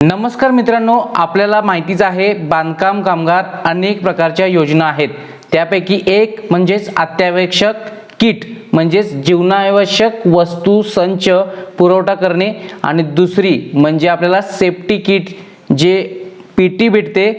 नमस्कार मित्रांनो आपल्याला माहितीच आहे बांधकाम कामगार अनेक प्रकारच्या योजना आहेत. त्यापैकी एक म्हणजेच अत्यावश्यक किट म्हणजेच जीवनावश्यक वस्तू संच पुरवठा करणे. आणि दुसरी म्हणजे आपल्याला सेफ्टी किट जे पी टी भेटते.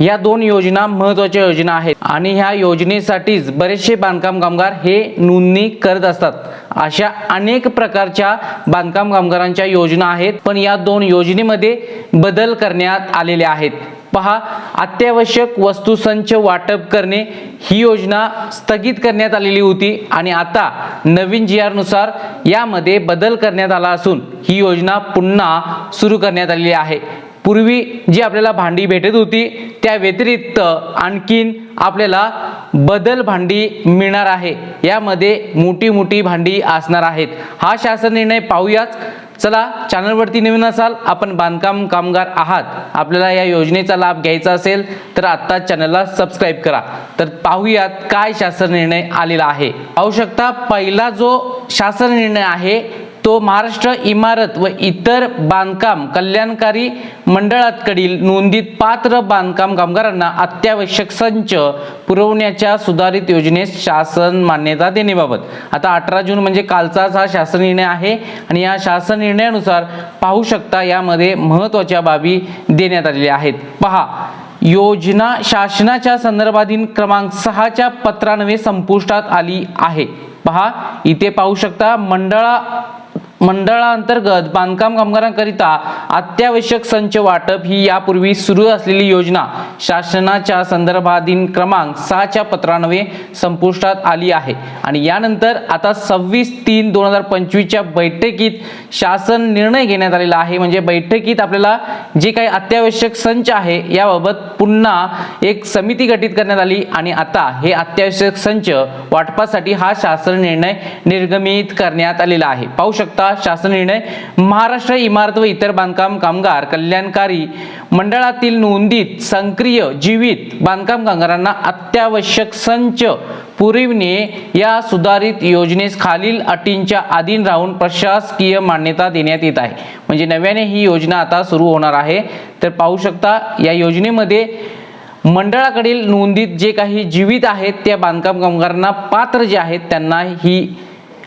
या दोन योजना महत्त्वाच्या योजना आहेत. आणि ह्या योजनेसाठीच बरेचसे बांधकाम कामगार हे नोंदणी करत असतात. अशा अनेक प्रकारच्या बांधकाम कामगारांच्या योजना आहेत. पण या दोन योजनेमध्ये बदल करण्यात आलेले आहेत. पहा अत्यावश्यक वस्तूसंच वाटप करणे ही योजना स्थगित करण्यात आलेली होती आणि आता नवीन जी आरनुसार यामध्ये बदल करण्यात आला असून ही योजना पुन्हा सुरू करण्यात आलेली आहे. पूर्वी जी आपल्याला भांडी भेटत होती त्या व्यतिरिक्त आणखीन आपल्याला बदल भांडी मिळणार आहे. यामध्ये मोठी मोठी भांडी असणार आहेत. हा शासन निर्णय पाहूयाच. चला चॅनलवरती नवीन असाल आपण बांधकाम कामगार आहात. आपल्याला या योजनेचा लाभ घ्यायचा असेल तर आत्ता चॅनलला सबस्क्राईब करा. तर पाहूयात काय शासन निर्णय आलेला आहे. पाहू शकता पहिला जो शासन निर्णय आहे तो महाराष्ट्र इमारत व इतर बांधकाम कल्याणकारी मंडळाकडील नोंदीत पात्र बांधकाम कामगारांना अत्यावश्यक संच पुरवण्याच्या सुधारित योजनेस शासन मान्यता देण्याबाबत. आता अठरा जून म्हणजे कालचाच हा शासन निर्णय आहे आणि या शासन निर्णयानुसार पाहू शकता यामध्ये महत्त्वाच्या बाबी देण्यात आलेल्या आहेत. पहा योजना शासनाच्या संदर्भातील क्रमांक सहाच्या पत्रान्वये संपुष्टात आली आहे. पहा इथे पाहू शकता मंडळा मंडळांतर्गत बांधकाम कामगारांकरिता अत्यावश्यक संच वाटप ही यापूर्वी सुरू असलेली योजना शासनाच्या संदर्भाधीन क्रमांक सहाच्या पत्रानवे संपुष्टात आली आहे. आणि यानंतर आता सव्वीस तीन दोन हजार पंचवीसच्या बैठकीत शासन निर्णय घेण्यात आलेला आहे. म्हणजे बैठकीत आपल्याला जे काही अत्यावश्यक संच आहे याबाबत पुन्हा एक समिती गठीत करण्यात आली आणि आता हे अत्यावश्यक संच वाटपासाठी हा शासन निर्णय निर्गमित करण्यात आलेला आहे. पाहू शकता शासन निर्णय महाराष्ट्र इमारत व इतर बांधकाम कामगार कल्याणकारी मंडळातील नोंदीत सक्रिय जीवित बांधकाम कामगारांना अत्यावश्यक संच पुरविणे या सुधारित योजनेस खालील अटींच्या अधीन राहून प्रशासकीय मान्यता देण्यात येत आहे. म्हणजे नव्याने ही योजना आता सुरू होणार आहे. तर पाहू शकता या योजनेमध्ये मंडळाकडील नोंदीत जे काही जीवित आहेत त्या बांधकाम कामगारांना पात्र जे आहेत त्यांना ही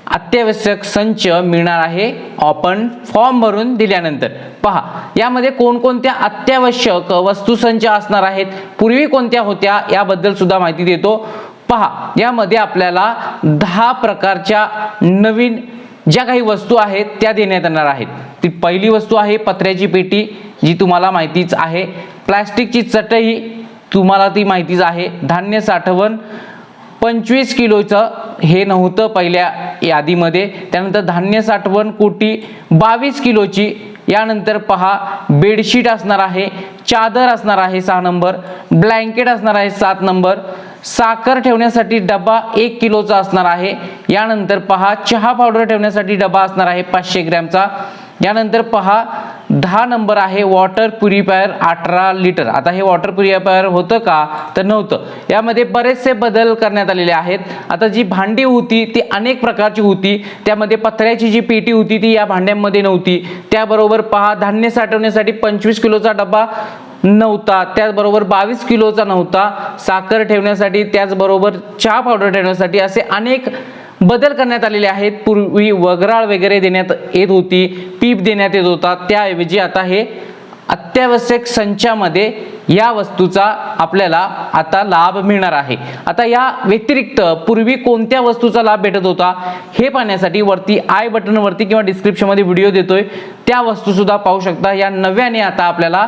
अत्यावश्यक संच मिळणार आहे आपण फॉर्म भरून दिल्यानंतर. पहा यामध्ये कोणकोणत्या अत्यावश्यक वस्तूसंच असणार आहेत? पूर्वी कोणत्या होत्या? याबद्दल सुद्धा माहिती देतो. पहा यामध्ये आपल्याला दहा प्रकारच्या नवीन ज्या काही वस्तू आहेत त्या देण्यात येणार आहेत. ती पहिली वस्तू आहे पत्र्याची पेटी जी तुम्हाला माहितीच आहे. प्लॅस्टिकची चटई तुम्हाला ती माहितीच आहे. धान्य साठवण पंचवीस किलोचं हे नव्हतं पहिल्या यादीमध्ये त्यानंतर धान्य साठवण कोटी बावीस किलोची यानंतर पहा बेडशीट असणार आहे चादर असणार आहे सहा नंबर ब्लँकेट असणार आहे सात नंबर साखर ठेवण्यासाठी डबा एक किलोचा असणार आहे यानंतर पहा चहा पावडर ठेवण्यासाठी डबा असणार आहे पाचशे ग्रॅमचा यानंतर पहा दहा नंबर आहे वॉटर प्युरिफायर अठरा लिटर आता हे वॉटर प्युरिफायर होतं का? तर नव्हतं. यामध्ये बरेचसे बदल करण्यात आलेले आहेत. आता जी भांडी होती ती अनेक प्रकारची होती. त्यामध्ये पत्र्याची जी पेटी होती ती या भांड्यांमध्ये नव्हती. त्याबरोबर पहा धान्य साठवण्यासाठी पंचवीस किलोचा डबा नव्हता. त्याचबरोबर बावीस किलोचा नव्हता. साखर ठेवण्यासाठी त्याचबरोबर चहा पावडर ठेवण्यासाठी असे अनेक बदल करण्यात आलेले आहेत. पूर्वी वगराळ वगैरे देण्यात येत होती. पीप देण्यात येत होता. त्याऐवजी आता हे अत्यावश्यक संचामध्ये या वस्तूचा आपल्याला आता लाभ मिळणार आहे. आता या व्यतिरिक्त पूर्वी कोणत्या वस्तूचा लाभ भेटत होता हे पाहण्यासाठी वरती आय बटनवरती किंवा डिस्क्रिप्शनमध्ये व्हिडिओ देतोय. त्या वस्तूसुद्धा पाहू शकता. या नव्याने आता आपल्याला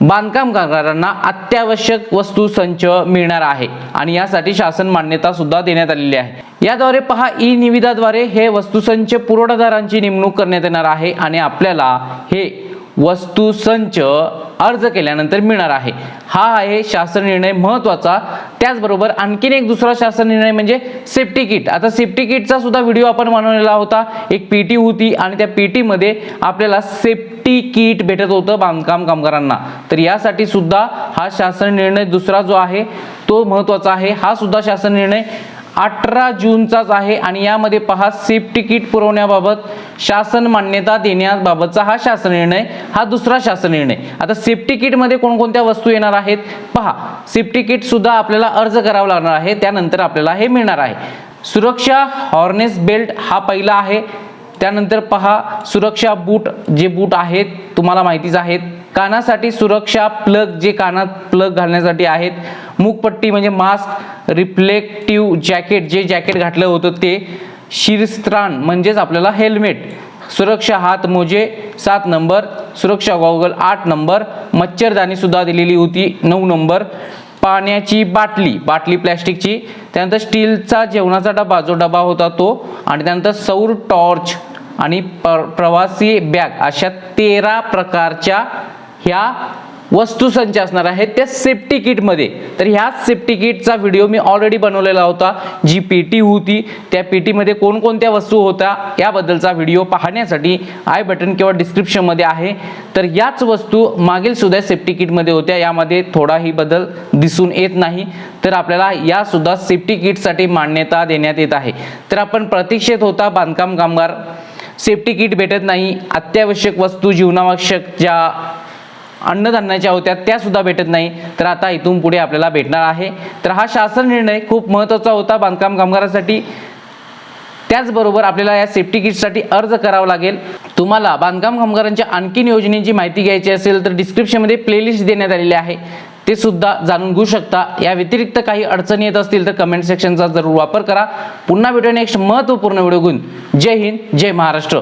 बांधकाम कामगारांना अत्यावश्यक वस्तू संच मिळणार आहे. आणि यासाठी शासन मान्यता सुद्धा देण्यात आलेली आहे. याद्वारे पहा ई निविदाद्वारे हे वस्तुसंच पुरवठादारांची नेमणूक करण्यात येणार आहे आणि आपल्याला हे वस्तू संच अर्ज केल्यानंतर मिळणार आहे. हा आहे शासन निर्णय महत्त्वाचा. त्याचबरोबर आणखीन एक दुसरा शासन निर्णय म्हणजे सेफ्टी किट आता सेफ्टी किटचा सुद्धा व्हिडिओ आपण बनवलेला होता. एक पीटी होती आणि त्या पीटीमध्ये आपल्याला सेफ्टी किट भेटत होतं बांधकाम कामगारांना. तर यासाठी सुद्धा हा शासन निर्णय दुसरा जो आहे तो महत्त्वाचा आहे. हा सुद्धा शासन निर्णय अठरा जूनचाच आहे आणि यामध्ये पहा सेफ्टी तिकीट पुरवण्याबाबत शासन मान्यता देण्याबाबतचा हा शासन निर्णय हा दुसरा शासन निर्णय. आता सेफ्टी किटमध्ये कोणकोणत्या वस्तू येणार आहेत? पहा सेफ्टी किट सुद्धा आपल्याला अर्ज करावा लागणार आहे त्यानंतर आपल्याला हे मिळणार आहे. सुरक्षा हॉर्नेस बेल्ट हा पहिला आहे. त्यानंतर पहा सुरक्षा बूट जे बूट आहेत तुम्हाला माहितीच आहेत कानासाठी सुरक्षा प्लग जे कानात प्लग घालण्यासाठी आहेत. मुखपट्टी म्हणजे मास्क रिफ्लेक्टिव्ह जॅकेट जे जॅकेट घातलं होतं ते शिरस्त्राण म्हणजेच आपल्याला हेल्मेट. सुरक्षा हात मोजे सात नंबर सुरक्षा गॉगल आठ नंबर मच्छरदाणी सुद्धा दिलेली होती नऊ नंबर. पाण्याची बाटली बाटली प्लॅस्टिकची. त्यानंतर स्टीलचा जेवणाचा डबा जो डबा होता तो. आणि त्यानंतर सौर टॉर्च आणि प्र प्रवासी बॅग अशा तेरा प्रकारच्या ह्या वस्तुसंच असणार आहेत त्या सेफ्टी किटमध्ये तर ह्या सेफ्टी किटचा व्हिडिओ मी ऑलरेडी बनवलेला होता. जी पेटी होती त्या पेटीमध्ये कोणकोणत्या वस्तू होत्या याबद्दलचा व्हिडिओ पाहण्यासाठी आय बटन किंवा डिस्क्रिप्शनमध्ये आहे. तर याच वस्तू मागील सुद्धा सेफ्टी किटमध्ये होत्या. यामध्ये थोडाही बदल दिसून येत नाही. तर आपल्याला या सुद्धा सेफ्टी किटसाठी मान्यता देण्यात येत आहे. तर आपण प्रतीक्षेत होता बांधकाम कामगार. सेफ्टी किट भेटत नाही. अत्यावश्यक वस्तू जीवनावश्यक ज्या अन्नधान्याच्या होत्या त्या सुद्धा भेटत नाही. तर आता इथून पुढे आपल्याला भेटणार आहे. तर हा शासन निर्णय खूप महत्त्वाचा होता बांधकाम कामगारासाठी. त्याचबरोबर आपल्याला या सेफ्टी किटसाठी अर्ज करावा लागेल. तुम्हाला बांधकाम कामगारांच्या आणखीन योजनेची माहिती घ्यायची असेल तर डिस्क्रिप्शनमध्ये प्लेलिस्ट देण्यात आलेली आहे. ते सुद्धा जाणून घेऊ शकता. या व्यतिरिक्त काही अडचणी येत असतील तर कमेंट सेक्शनचा जरूर वापर करा. पुन्हा भेटूया नेक्स्ट महत्त्वपूर्ण व्हिडिओ घेऊन. जय हिंद जय महाराष्ट्र.